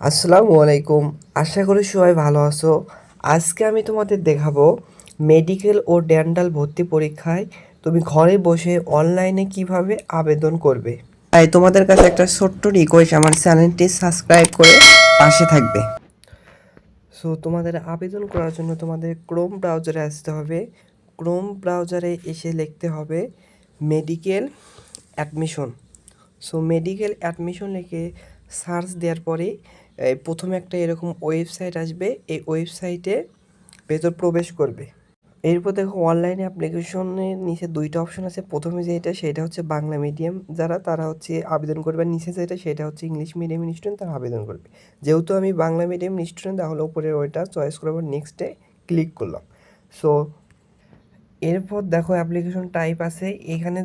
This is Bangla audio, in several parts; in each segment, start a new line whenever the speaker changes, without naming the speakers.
আসসালামু আলাইকুম। আশা করি সবাই ভালো আছো। আজকে আমি তোমাদের দেখাবো মেডিকেল ও ডেন্টাল ভর্তি পরীক্ষায় তুমি ঘরে বসে অনলাইনে কীভাবে আবেদন করবে। তাই তোমাদের কাছে একটা ছোট্ট রিকোয়েস্ট আমার চ্যানেলটি সাবস্ক্রাইব করে পাশে থাকবে। সো তোমাদের আবেদন করার জন্য তোমাদের ক্রোম ব্রাউজারে আসতে হবে। ক্রোম ব্রাউজারে এসে লিখতে হবে medical admission so medical admission লিখে সার্চ দেওয়ার পরে প্রথমে একটা এরকম ওয়েবসাইট আসবে, এই ওয়েবসাইটে ভেতর প্রবেশ করবে। এরপর দেখো অনলাইনে অ্যাপ্লিকেশনের নিচে দুইটা অপশন আছে। প্রথমে যেটা, সেটা হচ্ছে বাংলা মিডিয়াম যারা, তারা হচ্ছে আবেদন করবে। নিচে যেটা, সেটা হচ্ছে ইংলিশ মিডিয়াম স্টুডেন্ট তারা আবেদন করবে। যেহেতু আমি বাংলা মিডিয়াম স্টুডেন্ট তাহলে উপরের ওইটা চয়েস করার নেক্সটে ক্লিক করলাম। সো এরপর দেখো অ্যাপ্লিকেশন টাইপ আছে। এখানে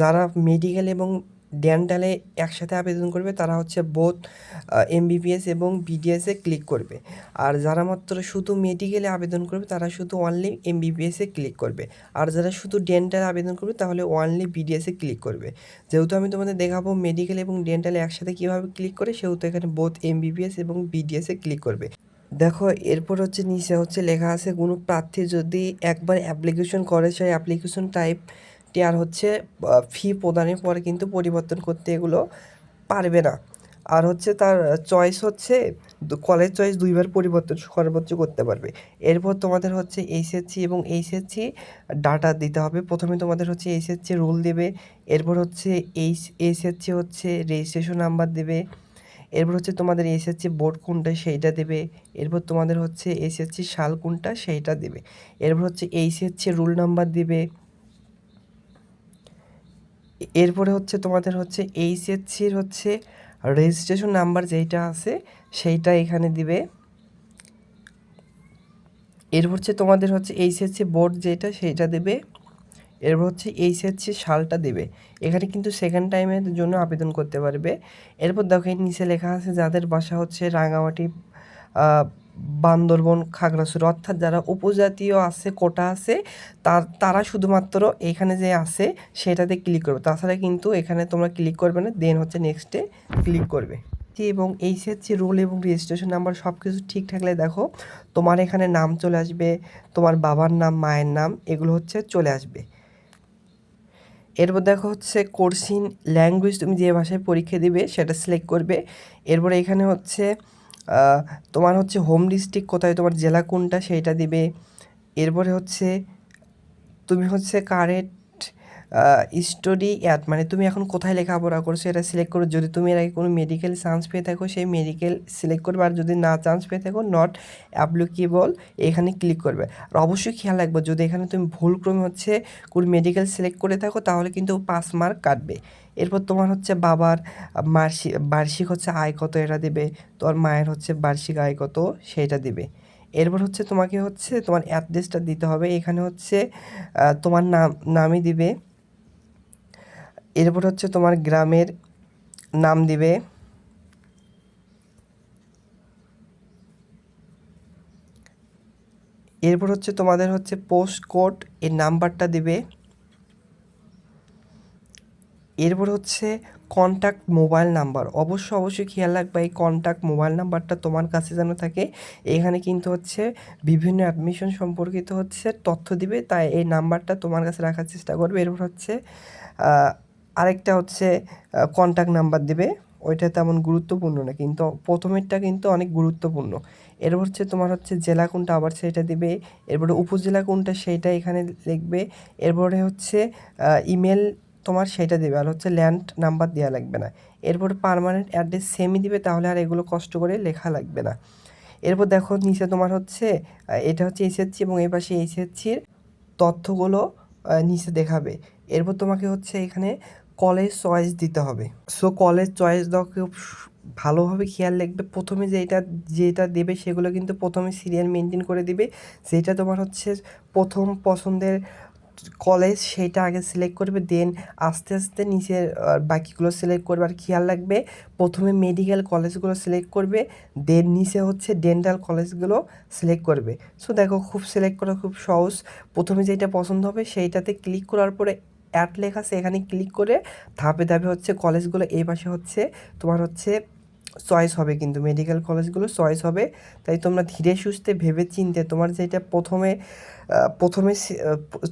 যারা মেডিকেল এবং ডেন্টালে একসাথে আবেদন করবে, তারা হচ্ছে বোথ এমবিবিএস এবং বিডিএসে ক্লিক করবে। আর যারা মাত্র শুধু মেডিকেলে আবেদন করবে, তারা শুধু অনলি এমবিবিএসে ক্লিক করবে। আর যারা শুধু ডেন্টালে আবেদন করবে, তাহলে অনলি বিডিএসে ক্লিক করবে। যেহেতু আমি তোমাদের দেখাবো মেডিকেল এবং ডেন্টালে একসাথে কীভাবে ক্লিক করে, সেহেতু এখানে বোথ এমবিবিএস এবং বিডিএসে ক্লিক করবে। দেখো, এরপর হচ্ছে নিচে হচ্ছে লেখা আছে, কোনো প্রার্থী যদি একবার অ্যাপ্লিকেশন করে, সেই অ্যাপ্লিকেশন টাইপটি আর হচ্ছে ফি প্রদানের পরে কিন্তু পরিবর্তন করতে এগুলো পারবে না। আর হচ্ছে তার চয়েস হচ্ছে কলেজ চয়েস দুইবার পরিবর্তন সর্বোচ্চ করতে পারবে। এরপর তোমাদের হচ্ছে এইচএসসি এবং এইচএসসি ডাটা দিতে হবে। প্রথমে তোমাদের হচ্ছে এইচএসসি রুল দেবে, এরপর হচ্ছে এইচ এইচএসসি হচ্ছে রেজিস্ট্রেশন নাম্বার দেবে, এরপর হচ্ছে তোমাদের এসএসসি বোর্ড কোনটা সেইটা দেবে, এরপর তোমাদের হচ্ছে এসএসসি সাল কোনটা সেইটা দেবে, এরপর হচ্ছে এইচএসসি রুল নাম্বার দিবে এরপরে হচ্ছে তোমাদের হচ্ছে এইচএসসির হচ্ছে রেজিস্ট্রেশন নাম্বার যেইটা আছে, সেইটা এখানে দিবে। এরপর হচ্ছে তোমাদের হচ্ছে এইচএসসি বোর্ড যেটা, সেইটা দেবে। এরপর হচ্ছে এইচএসসি সালটা দেবে। এখানে কিন্তু সেকেন্ড টাইমের জন্য আবেদন করতে পারবে। এরপর দেখো এর নিচে লেখা আছে, যাদের বাসা হচ্ছে রাঙামাটি বান্দরবন, খাগড়াছড়ি অর্থাৎ যারা উপজাতীয় আছে, কোটা আছে, তার, তারা শুধুমাত্র এখানে যে আছে, সেটাতে ক্লিক করবে। তাছাড়া কিন্তু এখানে তোমরা ক্লিক করবে না দেন হচ্ছে নেক্সটে ক্লিক করবে। এবং এইচএসসি রুল এবং রেজিস্ট্রেশন নাম্বার সব কিছু ঠিক থাকলে দেখো, তোমার এখানে নাম চলে আসবে, তোমার বাবার নাম, মায়ের নাম, এগুলো হচ্ছে চলে আসবে। এরপর দেখো হচ্ছে কোর্সিন ল্যাঙ্গুয়েজ তুমি যে ভাষায় পরীক্ষা দিবে, সেটা সিলেক্ট করবে। এরপরে এখানে হচ্ছে তোমার হচ্ছে হোম ডিস্ট্রিক্ট কোথায়, তোমার জেলা কোনটা, সেইটা দিবে। এরপরে হচ্ছে, তুমি হচ্ছে কারেন্ট স্টাডি অ্যাট মানে তুমি এখন কোথায় লেখাপড়া করছ এটা সিলেক্ট করো। যদি তুমি এর আগে কোনো মেডিকেল চান্স পেয়ে থাকো, সেই মেডিকেল সিলেক্ট করবে। আর যদি না চান্স পেয়ে থাকো নট অ্যাপ্লিকেবল এখানে ক্লিক করবে। আর অবশ্যই খেয়াল রাখবে, যদি এখানে তুমি ভুল ক্রমে হচ্ছে কোনো মেডিকেল সিলেক্ট করে থাকো, তাহলে কিন্তু পাস মার্ক কাটবে। এরপর তোমার হচ্ছে বাবার বার্ষিক হচ্ছে আয় কত এটা দেবে, তোমার মায়ের হচ্ছে বার্ষিক আয় কত সেইটা দেবে। এরপর হচ্ছে তোমাকে হচ্ছে তোমার অ্যাড্রেসটা দিতে হবে। এখানে হচ্ছে তোমার নাম, নামই দিবে এরপর হচ্ছে তোমার গ্রামের নাম দিবে। এরপর হচ্ছে তোমাদের হচ্ছে পোস্ট কোড এর নাম্বারটা দিবে। এরপর হচ্ছে কন্ট্যাক্ট মোবাইল নাম্বার অবশ্যই অবশ্যই খেয়াল রাখবে, এই কন্ট্যাক্ট মোবাইল নাম্বারটা তোমার কাছে যেন থাকে। এখানে কিন্তু হচ্ছে বিভিন্ন অ্যাডমিশন সম্পর্কিত হচ্ছে তথ্য দিবে, তাই এই নাম্বারটা তোমার কাছে রাখার চেষ্টা করবে। এরপর হচ্ছে আরেকটা হচ্ছে কন্ট্যাক্ট নাম্বার দেবে। ওইটা তেমন গুরুত্বপূর্ণ না, কিন্তু প্রথমেরটা কিন্তু অনেক গুরুত্বপূর্ণ। এরপর হচ্ছে তোমার হচ্ছে জেলা কোনটা আবার সেটা দিবে, এরপরে উপজেলা কোনটা সেইটা এখানে লিখবে, এরপরে হচ্ছে ইমেল তোমার সেটা দেবে, আর হচ্ছে ল্যান্ড নাম্বার দেওয়া লাগবে না। এরপর পারমানেন্ট অ্যাড্রেস সেমই দিবে, তাহলে আর এগুলো কষ্ট করে লেখা লাগবে না। এরপর দেখো নিচে তোমার হচ্ছে এটা হচ্ছে এসএসসি এবং এই পাশে এসএসসির তথ্যগুলো নিচে দেখাবে। এরপর তোমাকে হচ্ছে এখানে কলেজ চয়েস দিতে হবে। সো কলেজ চয়েস দাও খুব ভালোভাবে খেয়াল রাখবে। প্রথমে যেটা যেটা দেবে, সেগুলো কিন্তু প্রথমে সিরিয়াল মেনটেন করে দিবে। যেটা তোমার হচ্ছে প্রথম পছন্দের কলেজ সেইটা আগে সিলেক্ট করবে। দেন আস্তে আস্তে নিচের বাকিগুলো সিলেক্ট করবে। আর খেয়াল রাখবে, প্রথমে মেডিকেল কলেজগুলো সিলেক্ট করবে। দেন নিচে হচ্ছে ডেন্টাল কলেজগুলো সিলেক্ট করবে। সো দেখো, খুব সিলেক্ট করা খুব সহজ। প্রথমে যেটা পছন্দ হবে, সেইটাতে ক্লিক করার পরে অ্যাড লেখা আছে, এখানে ক্লিক করে ধাপে ধাপে হচ্ছে কলেজগুলো এই পাশে হচ্ছে তোমার হচ্ছে চয়েস হবে কিন্তু মেডিকেল কলেজগুলো চয়েস হবে। তাই তোমরা ধীরে সুস্থে ভেবে চিনতে তোমার যেটা প্রথমে প্রথমে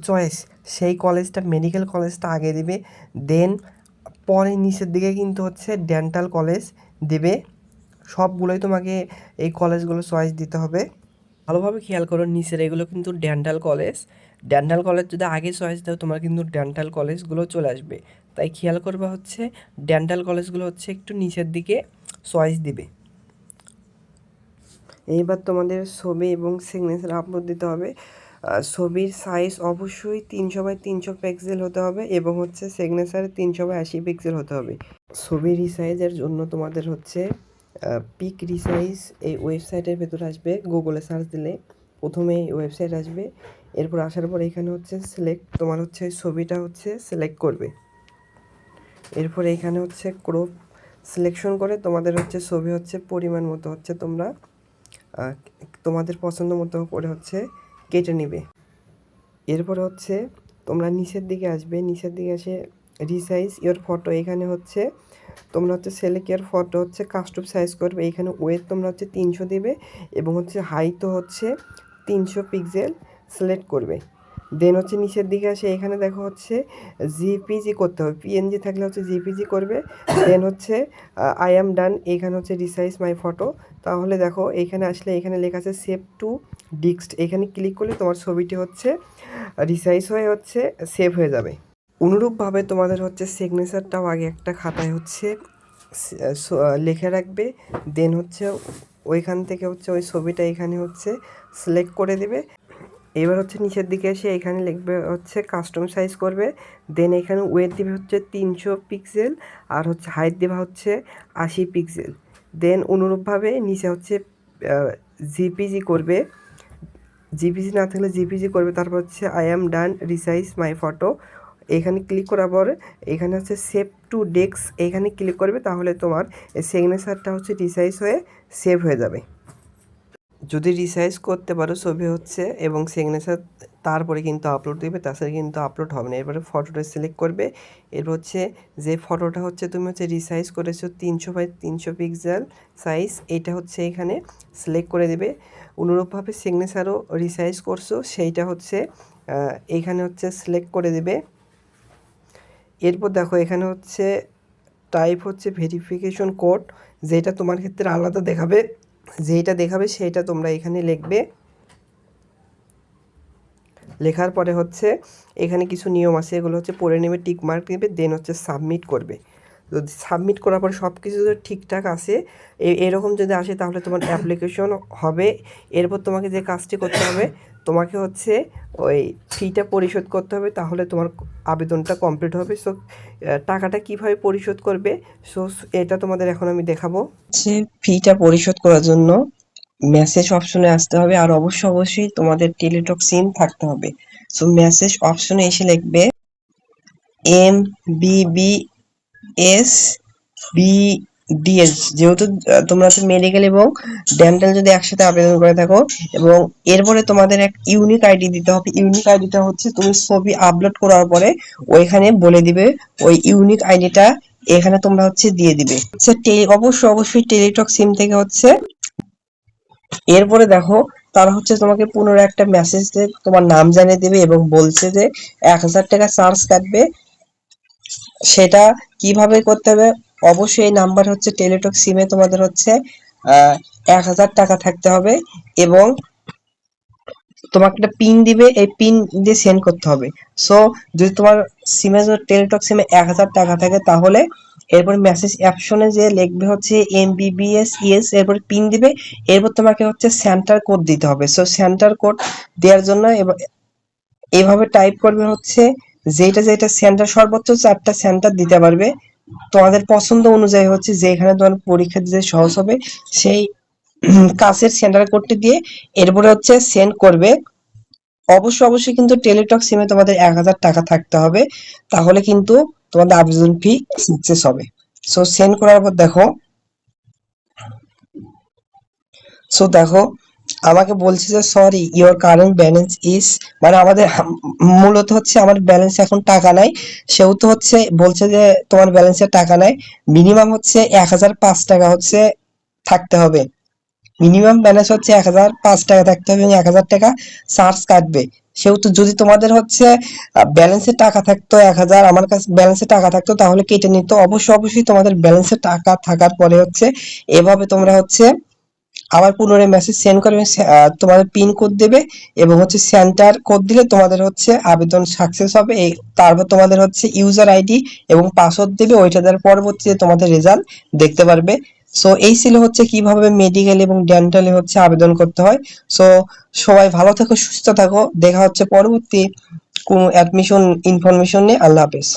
চয়েস সেই কলেজটা মেডিকেল কলেজটা আগে দেবে দেন পরে নিচের দিকে কিন্তু হচ্ছে ডেন্টাল কলেজ দেবে। সবগুলোই তোমাকে এই কলেজগুলো চয়েস দিতে হবে। ভালোভাবে খেয়াল করো, নিচের এগুলো কিন্তু ডেন্টাল কলেজ। ডেন্টাল কলেজ যদি আগে চয়েস দাও, তোমার কিন্তু ডেন্টাল কলেজগুলো চলে আসবে। তাই খেয়াল করবে হচ্ছে, ডেন্টাল কলেজগুলো হচ্ছে একটু নিচের দিকে চয়েস দিবে। এইবার তোমাদের ছবি এবং সিগনেচার আপলোড দিতে হবে। ছবির সাইজ অবশ্যই তিনশো বাই তিনশো পিক্সেল হতে হবে এবং হচ্ছে সিগনেচার তিনশো বাই আশি পিক্সেল হতে হবে। ছবি রিসাইজের জন্য তোমাদের হচ্ছে পিক রিসাইজ এই ওয়েবসাইটের ভেতরে আসবে গুগলে সার্চ দিলে প্রথমে এই ওয়েবসাইট আসবে। এরপর আসার পর এখানে হচ্ছে সিলেক্ট তোমার হচ্ছে ছবিটা হচ্ছে সিলেক্ট করবে। এরপর এখানে হচ্ছে ক্রপ সিলেকশন করে তোমাদের হচ্ছে ছবি হচ্ছে পরিমাণ মতো হচ্ছে তোমরা তোমাদের পছন্দ মতো করে হচ্ছে কেটে নেবে। এরপর হচ্ছে তোমরা নিচের দিকে আসবে, নিচের দিকে এসে রিসাইজ ইওর ফটো এখানে হচ্ছে তোমরা হচ্ছে সিলেক্ট ইয়ার ফটো হচ্ছে কাস্টম সাইজ করবে। এখানে ওয়েট তোমরা হচ্ছে তিনশো দেবে এবং হচ্ছে হাইটও হচ্ছে তিনশো পিক্সেল সিলেক্ট করবে। দেন হচ্ছে নিচের দিকে আসে, এখানে দেখো হচ্ছে জিপিজি করতে হবে। পিএনজি থাকলে হচ্ছে জিপিজি করবে। দেন হচ্ছে আই অ্যাম ডান এখানে হচ্ছে রিসাইজ মাই ফটো তাহলে দেখো, এখানে আসলে এখানে লেখা আছে সেভ টু ডিক্সড এখানে ক্লিক করলে তোমার ছবিটি হচ্ছে রিসাইজ হয়ে হচ্ছে সেভ হয়ে যাবে। অনুরূপভাবে তোমাদের হচ্ছে সিগনেচারটাও আগে একটা খাতায় হচ্ছে লিখে রাখবে দেন হচ্ছে ওইখান থেকে হচ্ছে ওই ছবিটা এখানে হচ্ছে সিলেক্ট করে দেবে। এবার হচ্ছে নিচের দিকে এসে এখানে লিখবে হচ্ছে কাস্টম সাইজ করবে দেন এখানে ওয়েট দেবে হচ্ছে তিনশো পিক্সেল আর হচ্ছে হাইট দেবে হচ্ছে আশি পিক্সেল দেন অনুরূপভাবে নিচে হচ্ছে জিপিজি করবে। জিপিজি না থাকলে জিপিজি করবে, তারপর হচ্ছে I am done resize my photo এখানে ক্লিক করার পর এখানে হচ্ছে সেভ টু ডেস্ক এখানে ক্লিক করবে তাহলে তোমার সিগনেচারটা হচ্ছে রিসাইজ হয়ে সেভ হয়ে যাবে। যদি রিসাইজ করতে পারো ছবি হচ্ছে এবং সিগনেচার তারপরে কিন্তু আপলোড দেবে, তাছাড়া কিন্তু আপলোড হবে না। এরপরে ফটোটা সিলেক্ট করবে, এরপর হচ্ছে যে ফটোটা হচ্ছে তুমি হচ্ছে রিসাইজ করেছ তিনশো বাই তিনশো পিক্সেল সাইজ এটা হচ্ছে এখানে সিলেক্ট করে দেবে। অনুরূপভাবে সিগনেচারও রিসাইজ করছ, সেইটা হচ্ছে এখানে হচ্ছে সিলেক্ট করে দেবে। এরপর দেখো, এখানে হচ্ছে টাইপ হচ্ছে ভেরিফিকেশন কোড যেটা তোমার ক্ষেত্রে আলাদা দেখাবে। যেটা দেখাবে, সেইটা তোমরা এখানে লিখবে। লেখার পরে হচ্ছে, এখানে কিছু নিয়ম আছে, এগুলো হচ্ছে পড়ে নেবে টিক মার্ক নেবে দেন হচ্ছে সাবমিট করবে। যদি সাবমিট করার পর সব কিছু যদি ঠিকঠাক আসে এরকম যদি আসে তাহলে তোমার অ্যাপ্লিকেশন হবে। এরপর তোমাকে যে কাজটি করতে হবে, তোমাকে হচ্ছে ওই ফিটা পরিশোধ করতে হবে, তাহলে তোমার আবেদনটা কমপ্লিট হবে। সো টাকাটা কীভাবে পরিশোধ করবে? সো এটা তোমাদের এখন আমি দেখাবো। হচ্ছে ফিটা পরিশোধ করার জন্য মেসেজ অপশনে আসতে হবে আর অবশ্যই অবশ্যই তোমাদের টেলিটক সিম থাকতে হবে। সো মেসেজ অপশনে এসে লিখবে M B B S B DS যেহেতু তোমরা তো মেডিকেল এবং ডেন্টাল যদি একসাথে আবেদন করে থাকো, এবং এরপরে তোমাদের এক ইউনিক আইডি দিতে হবে। ইউনিক আইডিটা হচ্ছে তুমি ছবি আপলোড করার পরে ওইখানে বলে দিবে, ওই ইউনিক আইডিটা এখানে তোমরা হচ্ছে দিয়ে দিবে। হচ্ছে অবশ্যই অবশ্যই টেলিটক সিম থেকে হচ্ছে এরপরে দেখো, তারা হচ্ছে তোমাকে পুনরায় একটা মেসেজ দিয়ে তোমার নাম জানিয়ে দেবে এবং বলছে যে এক হাজার টাকা চার্জ কাটবে সেটা কীভাবে করতে হবে? অবশ্যই এই নাম্বার হচ্ছে টেলিটক সিমে তোমাদের হচ্ছে এক হাজার টাকা থাকতে হবে এবং তোমাকে একটা পিন দিবে, এই পিন দিয়ে সেন্ড করতে হবে। সো যদি তোমার সিমে টেলিটক সিমে এক হাজার টাকা থাকে, তাহলে এরপর মেসেজ অপশনে যে লিখবে হচ্ছে এমবিবিএস ইএস এরপর পিন দিবে, এরপর তোমাকে হচ্ছে সেন্টার কোড দিতে হবে। সো সেন্টার কোড দেওয়ার জন্য এভাবে টাইপ করবে হচ্ছে যেটা যেটা সেন্টার সর্বোচ্চ চারটা সেন্টার দিতে পারবে। তোমাদের পছন্দ অনুযায়ী হচ্ছে যেখানে তোমার পরীক্ষা দিতে সহজ হবে, সেই কাছের সেন্টার কোডটি দিয়ে এরপরে হচ্ছে সেন্ড করবে। অবশ্যই অবশ্যই কিন্তু টেলিটক সিমে তোমাদের এক হাজার টাকা থাকতে হবে। তাহলে কিন্তু তোমাদের আবেদন ফি সাকসেস হবে। সো সেন্ড করার পর দেখো। সো দেখো
আমাকে বলছে যে sorry your current balance is মানে আমাদের মূলত হচ্ছে আমার ব্যালেন্স এখন টাকা নাই। সেহেতু হচ্ছে বলছে যে, তোমার ব্যালেন্সে টাকা নাই। মিনিমাম হচ্ছে এক হাজার পাঁচ টাকা হচ্ছে থাকতে হবে। মিনিমাম ব্যালেন্স হচ্ছে এক হাজার পাঁচ টাকা থাকতে হবে এবং এক হাজার টাকা চার্জ কাটবে। সেহেতু যদি তোমাদের হচ্ছে ব্যালেন্সে টাকা থাকতো এক হাজার, আমার কাছে ব্যালেন্সে টাকা থাকতো, তাহলে কেটে নিত। অবশ্যই অবশ্যই তোমাদের ব্যালেন্সে টাকা থাকার পরে হচ্ছে, এভাবে তোমরা হচ্ছে আবার পুনরায় মেসেজ সেন্ড করবে তোমাদের পিন কোড দেবে এবং হচ্ছে সেন্টার কোড দিলে তোমাদের হচ্ছে আবেদন সাকসেস হবে। এই, তারপর তোমাদের হচ্ছে ইউজার আইডি এবং পাসওয়ার্ড দেবে ওইটা দেওয়ার পরবর্তীতে তোমাদের রেজাল্ট দেখতে পারবে। সো এই ছিল হচ্ছে কীভাবে মেডিকেল এবং ডেন্টালে হচ্ছে আবেদন করতে হয়। সো সবাই ভালো থাকো, সুস্থ থাকো। দেখা হচ্ছে পরবর্তী অ্যাডমিশন ইনফরমেশন নিয়ে। আল্লাহ হাফেজ।